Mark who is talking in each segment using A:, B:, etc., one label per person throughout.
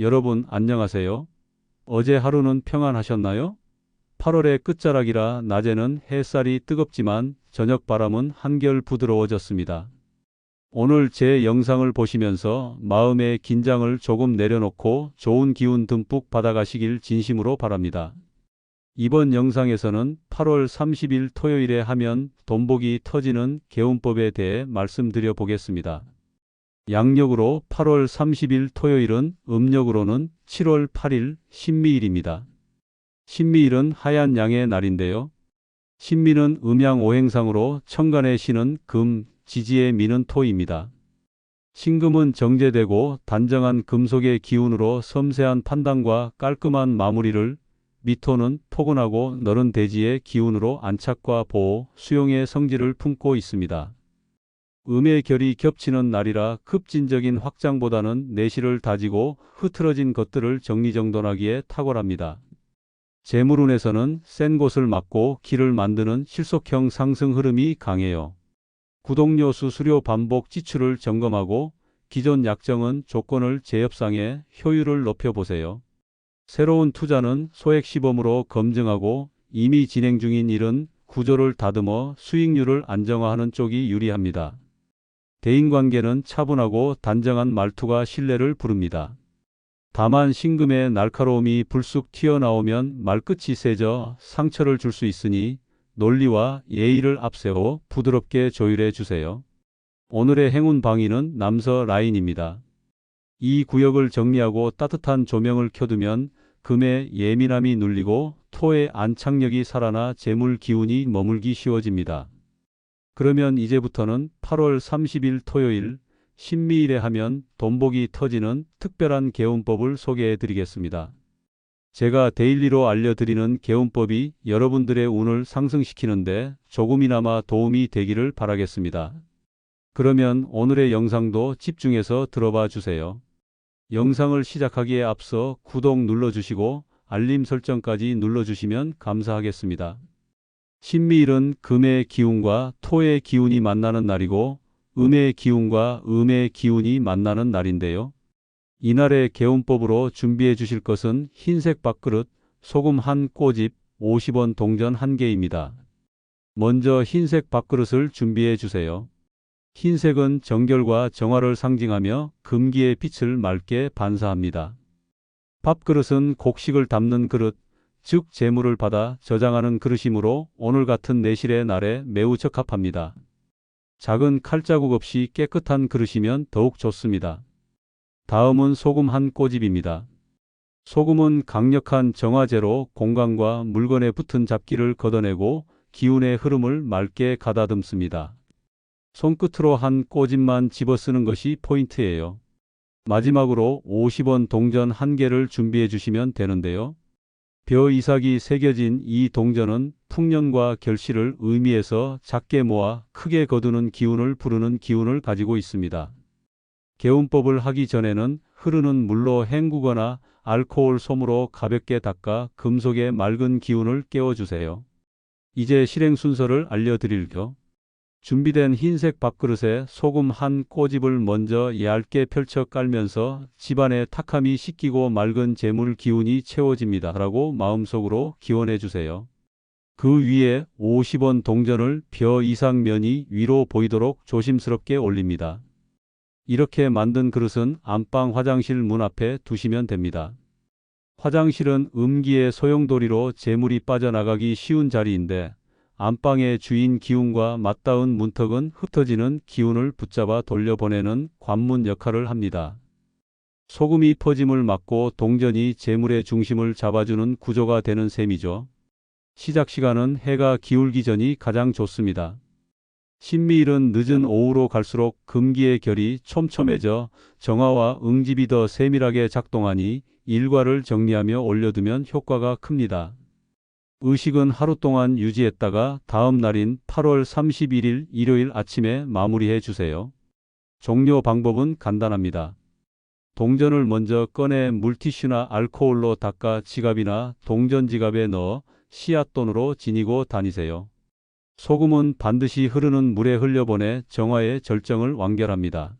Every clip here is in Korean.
A: 여러분 안녕하세요. 어제 하루는 평안하셨나요? 8월의 끝자락이라 낮에는 햇살이 뜨겁지만 저녁 바람은 한결 부드러워졌습니다. 오늘 제 영상을 보시면서 마음의 긴장을 조금 내려놓고 좋은 기운 듬뿍 받아가시길 진심으로 바랍니다. 이번 영상에서는 8월 30일 토요일에 하면 돈복이 터지는 개운법에 대해 말씀드려 보겠습니다. 양력으로 8월 30일 토요일은 음력으로는 7월 8일 신미일입니다. 신미일은 하얀 양의 날인데요. 신미는 음양 오행상으로 천간의 신은 금, 지지의 미는 토입니다. 신금은 정제되고 단정한 금속의 기운으로 섬세한 판단과 깔끔한 마무리를 미토는 포근하고 너른 대지의 기운으로 안착과 보호, 수용의 성질을 품고 있습니다. 음의 결이 겹치는 날이라 급진적인 확장보다는 내실을 다지고 흐트러진 것들을 정리정돈하기에 탁월합니다. 재물운에서는 센 곳을 막고 길을 만드는 실속형 상승 흐름이 강해요. 구독료 수 수료 반복 지출을 점검하고 기존 약정은 조건을 재협상해 효율을 높여보세요. 새로운 투자는 소액 시범으로 검증하고 이미 진행 중인 일은 구조를 다듬어 수익률을 안정화하는 쪽이 유리합니다. 대인관계는 차분하고 단정한 말투가 신뢰를 부릅니다. 다만 신금의 날카로움이 불쑥 튀어나오면 말끝이 세져 상처를 줄 수 있으니 논리와 예의를 앞세워 부드럽게 조율해 주세요. 오늘의 행운 방위는 남서 라인입니다. 이 구역을 정리하고 따뜻한 조명을 켜두면 금의 예민함이 눌리고 토의 안착력이 살아나 재물 기운이 머물기 쉬워집니다. 그러면 이제부터는 8월 30일 토요일 신미일에 하면 돈복이 터지는 특별한 개운법을 소개해 드리겠습니다. 제가 데일리로 알려드리는 개운법이 여러분들의 운을 상승시키는데 조금이나마 도움이 되기를 바라겠습니다. 그러면 오늘의 영상도 집중해서 들어봐 주세요. 영상을 시작하기에 앞서 구독 눌러주시고 알림 설정까지 눌러주시면 감사하겠습니다. 신미일은 금의 기운과 토의 기운이 만나는 날이고 음의 기운과 음의 기운이 만나는 날인데요. 이날의 개운법으로 준비해 주실 것은 흰색 밥그릇, 소금 한 꼬집, 50원 동전 한 개입니다. 먼저 흰색 밥그릇을 준비해 주세요. 흰색은 정결과 정화를 상징하며 금기의 빛을 맑게 반사합니다. 밥그릇은 곡식을 담는 그릇, 즉 재물을 받아 저장하는 그릇이므로 오늘 같은 내실의 날에 매우 적합합니다. 작은 칼자국 없이 깨끗한 그릇이면 더욱 좋습니다. 다음은 소금 한 꼬집입니다. 소금은 강력한 정화제로 공간과 물건에 붙은 잡기를 걷어내고 기운의 흐름을 맑게 가다듬습니다. 손끝으로 한 꼬집만 집어 쓰는 것이 포인트예요. 마지막으로 50원 동전 한 개를 준비해 주시면 되는데요. 벼 이삭이 새겨진 이 동전은 풍년과 결실을 의미해서 작게 모아 크게 거두는 기운을 부르는 기운을 가지고 있습니다. 개운법을 하기 전에는 흐르는 물로 헹구거나 알코올 솜으로 가볍게 닦아 금속의 맑은 기운을 깨워주세요. 이제 실행 순서를 알려드릴게요. 준비된 흰색 밥그릇에 소금 한 꼬집을 먼저 얇게 펼쳐 깔면서 집안의 탁함이 씻기고 맑은 재물 기운이 채워집니다. 라고 마음속으로 기원해 주세요. 그 위에 50원 동전을 벼 이상 면이 위로 보이도록 조심스럽게 올립니다. 이렇게 만든 그릇은 안방 화장실 문 앞에 두시면 됩니다. 화장실은 음기의 소용돌이로 재물이 빠져나가기 쉬운 자리인데 안방의 주인 기운과 맞닿은 문턱은 흩어지는 기운을 붙잡아 돌려보내는 관문 역할을 합니다. 소금이 퍼짐을 막고 동전이 재물의 중심을 잡아주는 구조가 되는 셈이죠. 시작 시간은 해가 기울기 전이 가장 좋습니다. 신미일은 늦은 오후로 갈수록 금기의 결이 촘촘해져 정화와 응집이 더 세밀하게 작동하니 일과를 정리하며 올려두면 효과가 큽니다. 의식은 하루 동안 유지했다가 다음 날인 8월 31일 일요일 아침에 마무리해 주세요. 종료 방법은 간단합니다. 동전을 먼저 꺼내 물티슈나 알코올로 닦아 지갑이나 동전 지갑에 넣어 씨앗돈으로 지니고 다니세요. 소금은 반드시 흐르는 물에 흘려보내 정화의 절정을 완결합니다.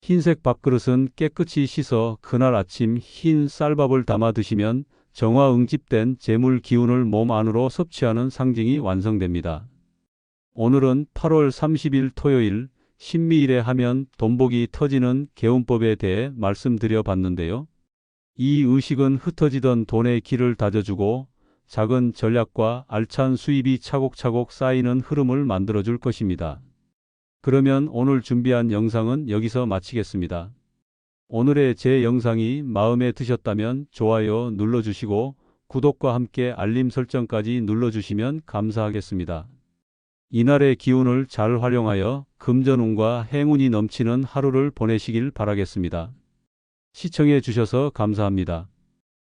A: 흰색 밥그릇은 깨끗이 씻어 그날 아침 흰 쌀밥을 담아 드시면 정화 응집된 재물 기운을 몸 안으로 섭취하는 상징이 완성됩니다. 오늘은 8월 30일 토요일 신미일에 하면 돈복이 터지는 개운법에 대해 말씀드려 봤는데요. 이 의식은 흩어지던 돈의 길을 다져주고 작은 전략과 알찬 수입이 차곡차곡 쌓이는 흐름을 만들어줄 것입니다. 그러면 오늘 준비한 영상은 여기서 마치겠습니다. 오늘의 제 영상이 마음에 드셨다면 좋아요 눌러주시고 구독과 함께 알림 설정까지 눌러주시면 감사하겠습니다. 이날의 기운을 잘 활용하여 금전운과 행운이 넘치는 하루를 보내시길 바라겠습니다. 시청해 주셔서 감사합니다.